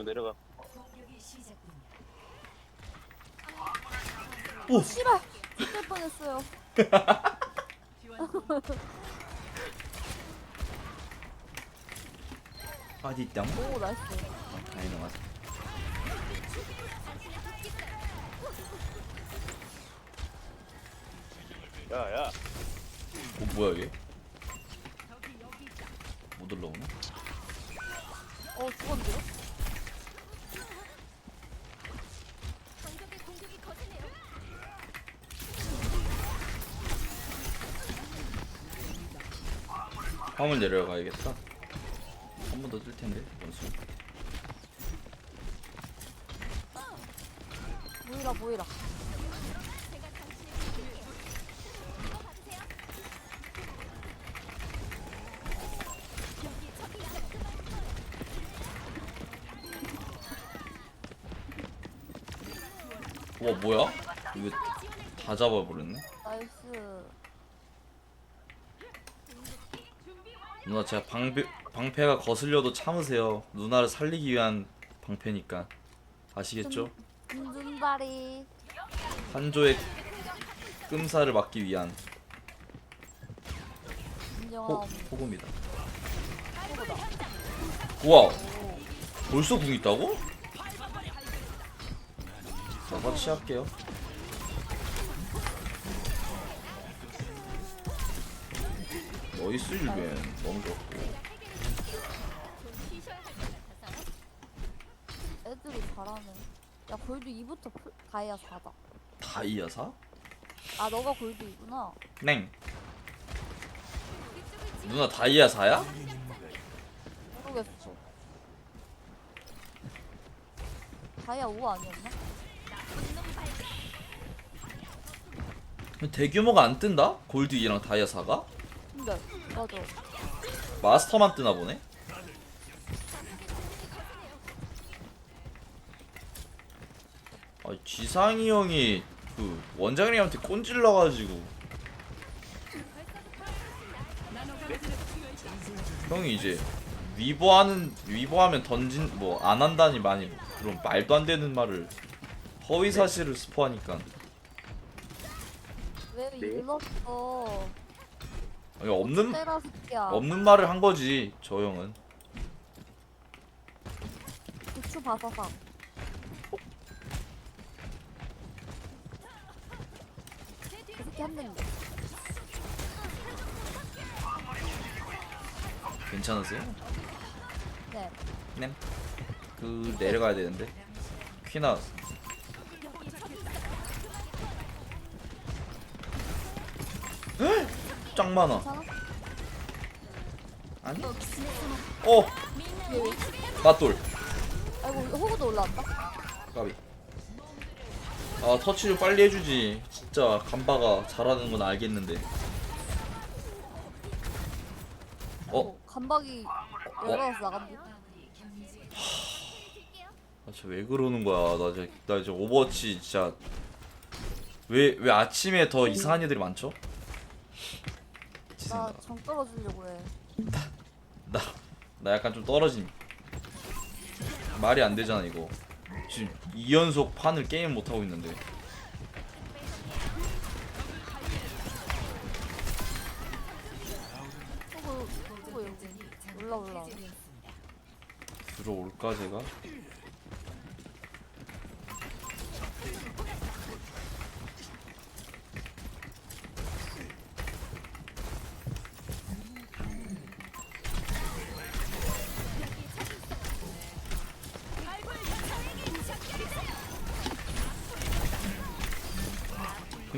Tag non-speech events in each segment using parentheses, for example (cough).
또 내려가. 오! 씨발! 죽을 뻔했어요. (laughs) 어디 있당? 오, 나이스. 아니 나왔어. 야, 야. 어 뭐야 얘? 못 올라오네? 어, 죽었는데요? 화물 내려가야겠다. 한 번 더 뜰 텐데 원수. 모이라, 모이라. 와 뭐야? 이거 다 잡아버렸네. 나이스. 누나 제가 방패 방패가 거슬려도 참으세요. 누나를 살리기 위한 방패니까 아시겠죠? 금준발이. 한조의 끔사를 막기 위한 호, 인정함. 호구다. 우와 오. 벌써 궁 있다고? 자 같이 할게요. 너이스 일벤 너무 좋고 애들이 잘하네. 야, 골드 2부터 풀, 다이아 4다. 다이아 사? 아, 너가 골드 2구나. 냉 누나 다이아 사야? 모르겠어. 다이아 5 아니었나? 대규모가 안 뜬다? 골드 2랑 다이아 사가? 근데, 맞아. 마스터만 뜨나 보네? 아 지상이 형이 그 원장님한테 꼰질러가지고 형이 이제 위보하는 위보하면 던진 뭐 안 한다니 많이 그런 말도 안 되는 말을 허위 사실을 스포하니까 왜 일렀어? 아니, 없는 때라 새끼야. 없는 말을 한 거지 저 형은 부추 바사삭. 그 새끼 한 대인데. 괜찮으세요? 네. 네. 그 내려가야 되는데 퀴나 짱 많아? 아니? 어! 맞돌 아이고, 호구도 올라왔다. 까비 아 터치 좀 빨리 해주지 진짜 간바가 잘하는 건 알겠는데 어? 어, 간박이 열어서 나간대. 아, 진짜 왜 그러는 거야 나 이제 나 이제 오버워치 진짜 왜 왜 아침에 더 이상한 애들이 많죠? 지생다 나정 떨어지려고 해. 나, 나 약간 좀 떨어짐. 말이 안 되잖아, 이거. 지금 2연속 판을 게임 못 하고 있는데. 호구, 호구 여기. 올라, 올라. 들어올까, 제가?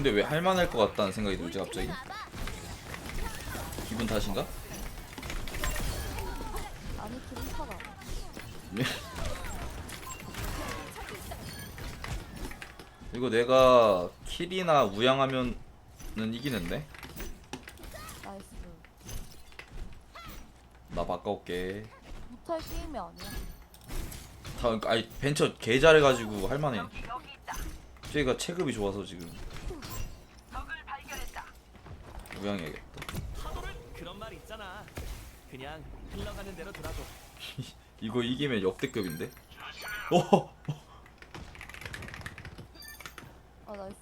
근데 왜 할만할 것 같다는 생각이 들지 갑자기? 기분 탓인가? 아니. (laughs) 이거 내가 킬이나 우양하면은 이기는데? 나이스. 나 바꿔올게. 못할 게임이 아니야. 다 아니 벤처 개 잘해가지고 할만해. 쟤가 체급이 좋아서 지금 우양해야겠다. 그런 말 있잖아. 그냥 흘러가는 대로 돌아도 (laughs) 이거 이기면 역대급인데? 오 아 나이스.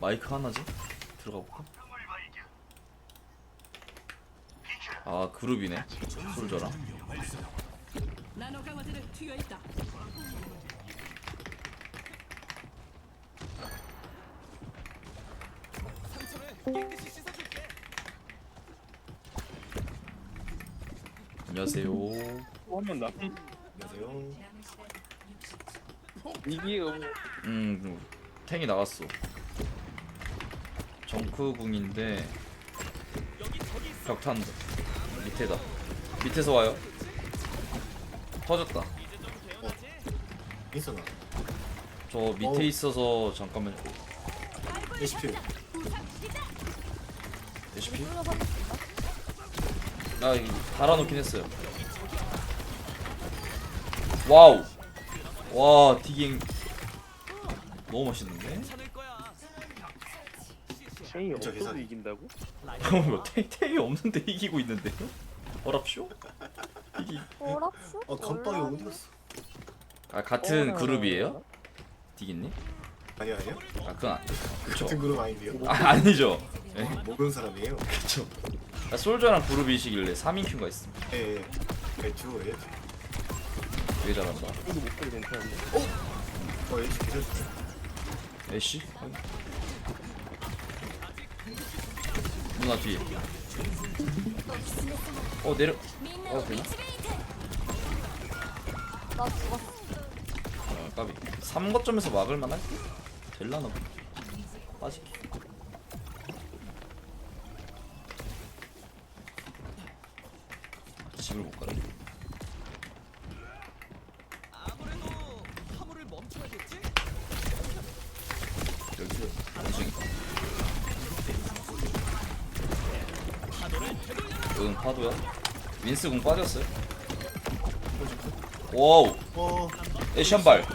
마이크 하나지? 들어가 볼까? 아 그룹이네 솔저랑 나노 강화제를 투여했다. 상처를 깨끗이 씻어줄게. 안녕하세요 한번 나. 안녕하세요. 이게 음 탱이 나갔어 정크궁인데. 벽탄다 밑에다 밑에서 와요 터졌다 개운하지? 있어 나. 저 밑에 어우. 있어서 잠깐만 레시 있나? 나 이거 달아놓긴 했어요 와우 와 디깅 너무 멋있는데? 진짜 없어도. 이긴다고? 그럼 뭐 탱, 탱이 없는데 이기고 있는데 어랍쇼? 이기 오랍쇼? 어 건빵이 어디 갔어? 아 같은 어, 그룹이에요? 디깅님? 아니요 아니요. 아 그건 안 그쵸 같은 그룹 아닌데요. 아 아니죠 예 모르는 사람이에요. 그쵸 아, 솔저랑 그룹이시길래 3인 큐가 있습니다 예. 예. 예, 주호예요. 되게 잘한다 이거 목소리 괜찮은데. 어 레시피 계셨어요. 애쉬? 누나 뒤에 어 내려 어 되나? 나 죽었어. 어 까비 3거점에서 막을 만할 듯? 될라나 빠질게 집을 못 가네. 아무래도 화물을 멈춰야겠지? 여기 원숭이 응 파도야? 윈스 공 빠졌어요? 와우. 어 애쉬 한발.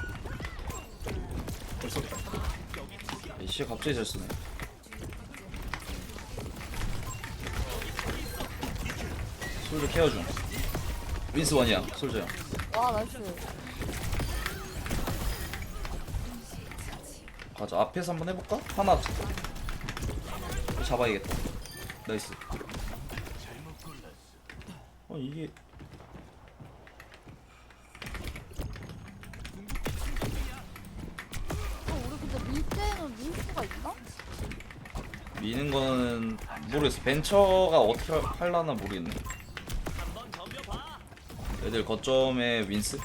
벌써. 애쉬 갑자기 잘 쓰네 솔저 케어 중 윈스 원이야 솔저야 와 나이스. 가자 앞에서 한번 해볼까? 하나 잡아야겠다 나이스 어 이게 어, 우리 근데 밀 때는 밀 수가 있나? 미는 거는 모르겠어 벤처가 어떻게 할- 할라나 모르겠네. 애들 거점에 윈스.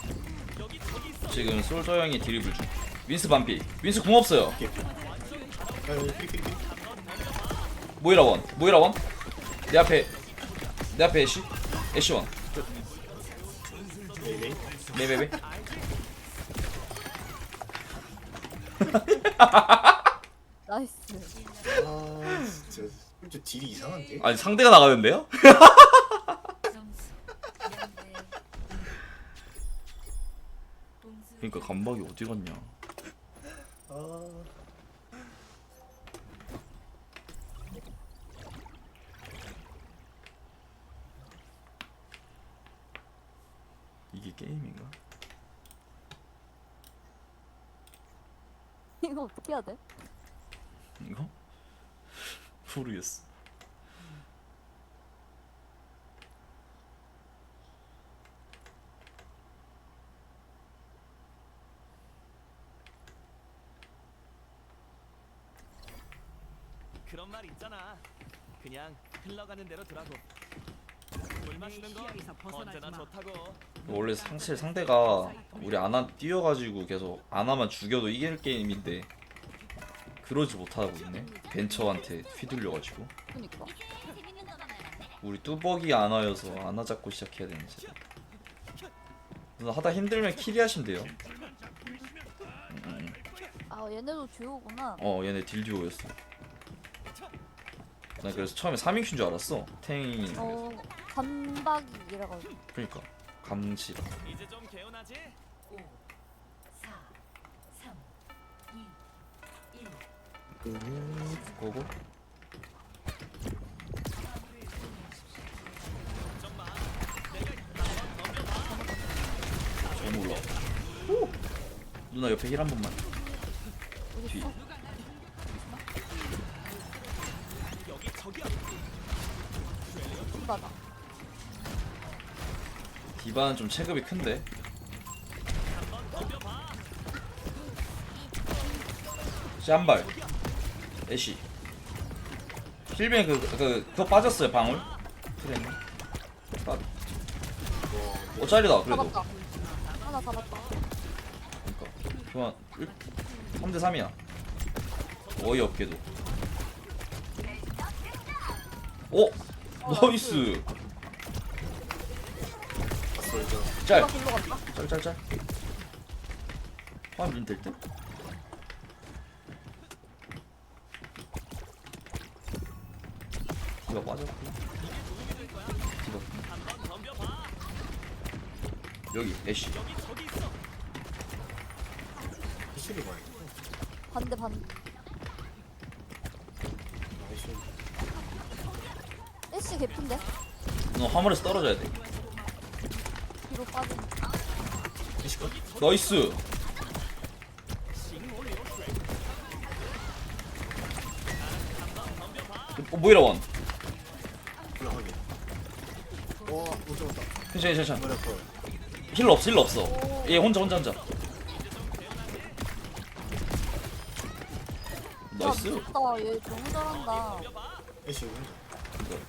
지금 솔저 형이 드리블 중 윈스 반피 윈스 궁 없어요 아 여기 삐삐삐. 모이라 원 모이라 원내 앞에 내 앞에 애쉬 애쉬 원 네네. 네베베 나이스. 아 진짜 진짜 딜이 이상한데. 아니 상대가 나가는데요? (laughs) 그러니까 감박이 어디 갔냐 아. 이게 게임인가? 이거 어떻게 해야 돼? 이거? 모르겠어 말 있잖아. 그냥 흘러가는 대로 두라고. 물 마시는 시야에서 벗어나지 언제나 마. 좋다고. 원래 사실 상대가 우리 아나 뛰어가지고 계속 아나만 죽여도 이길 게임인데 그러지 못하고 있네 벤처한테 휘둘려가지고 그니까. 우리 뚜벅이 아나여서 아나 잡고 시작해야 되는지 누나 하다 힘들면 키리 하시면 돼요 아 얘네도 듀오구나. 어 얘네 딜듀오였어 나 그래서 처음에 3인큐인 줄 알았어 탱이 어 이래가지고. 그러니까 감지 이제 좀 개운하지? 거고 좀 마. 내가 한번 덤벼봐. 올라. 오! 누나 옆에 힐 한 번만. 뒤. 바다. 디바는 좀 체급이 큰데. 씨한발 애쉬 힐빈 그, 그, 그거 빠졌어요 방울 트레는 빠... 어 잘리다 그래도 잡았다. 하나 잡았다. 그니까 그만 3대 3이야 어이없게도 오! 나이스 봤어 이거 짤! 이거 길로 갔다. 짤짤짤 화면 좀 될듯? 디바 빠졌고 덤벼봐. 여기 애쉬 반대 반. 나이스 애쉬 개핀데? 너 화물에서 떨어져야 돼. 뒤로 빠진. 나이스. 어, 모이라 원? 올라가게 잡았다. 괜찮아 괜찮아 머리 아파 힐러 없어 힐러 없어. 얘 혼자 혼자 혼자. 나이스. 야, 미쳤다. 얘 너무 잘한다. 애쉬 혼자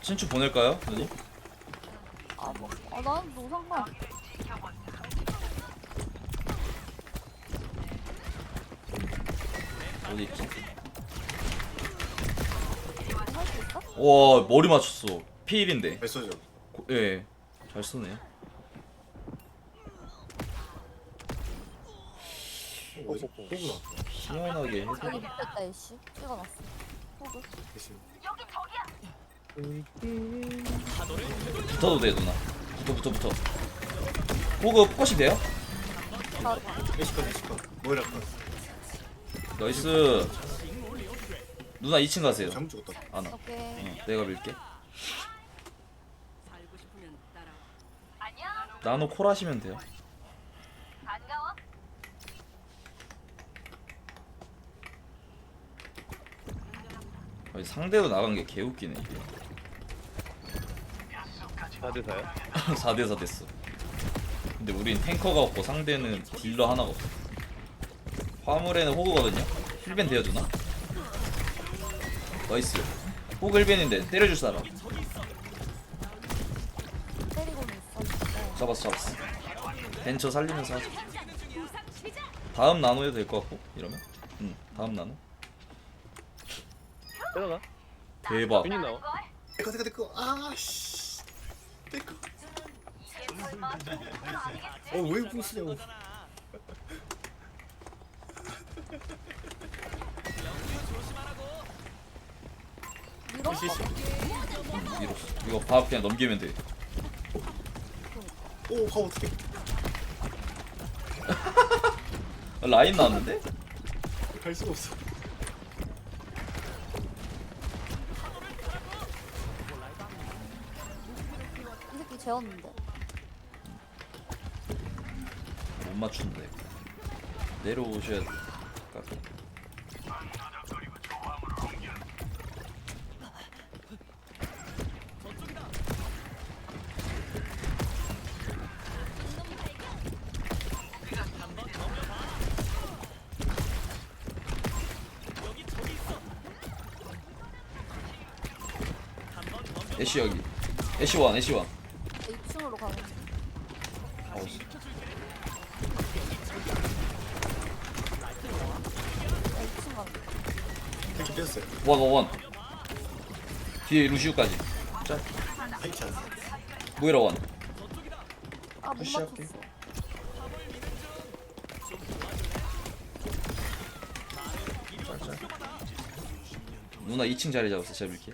친추 보낼까요? 누님? 아, 뭐. 아, 나는 뭐 상관. 어디 있지? 할수 있어? 와 머리 맞췄어 피일인데 잘 쏘죠 예. 잘 쏘네 뭐지? 호구 나왔다 희한하게 해도 여기 밑에 있다, 애쉬. 찍어놨어. 호그. 애쉬 붙어도 돼 누나. 붙어 붙어 붙어. 호그 포커싱 돼요? 자, 애쉬 컷 애쉬 컷 모이라 컷. 나이스. 누나 2층 가세요. 잘못 죽었다. 아나. 오케이. 응, 내가 밀게. 나노 콜 하시면 돼요 아니, 상대도 나간 게 개웃기네 이게. 4대 4야? 4대4 됐어. 근데 우린 탱커가 없고 상대는 딜러 하나가 없어. 화물에는 호그거든요? 힐벤 되어주나? 나이스. 호그 힐벤인데 때려줄 사람. 때리고는. 잡았어 잡았어. 벤처 살리면서 하자. 다음 나노 해도 될 것 같고 이러면? 응 다음 나노 빼다가. 대박. 윤이 나와. 내꺼 내꺼 내꺼 아씨. 내꺼 어왜 부수냐고. 밀었어 이거 밥 그냥 넘기면 돼. 오 가오 어떡해. 라인 나왔는데? 갈 수가 없어 이 새끼 재웠는데. 못 맞춘대 내려오셔야 돼 까비. 애쉬 여기 애쉬 원 애쉬 원 원원원. 뒤에 루시우까지. 자 모이라 원. 아, 못 푸시할게. 맞췄어. 누나 2층 자리 잡았어 제가 밀게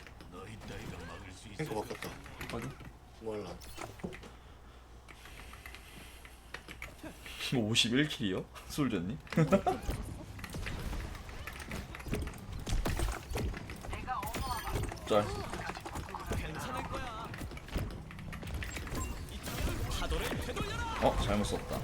탱커 바꿨다. 확인 몰라. 51킬이요? 솔전님? 짤. 어, 잘못 썼다.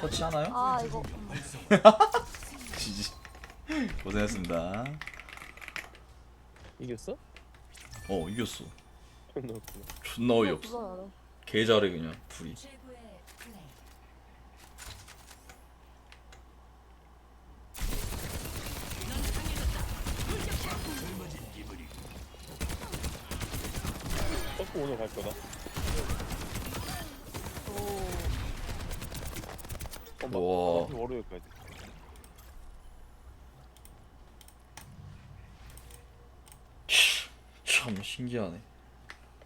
터치 하나요? 아 이거 (laughs) 지지. 고생했습니다. 이겼어? 어, 이겼어. 존나 웃기네. 존나 어이없어. 개 잘해 그냥 둘이 떡고 오늘 갈 거다. 와 월요일까지. 참 신기하네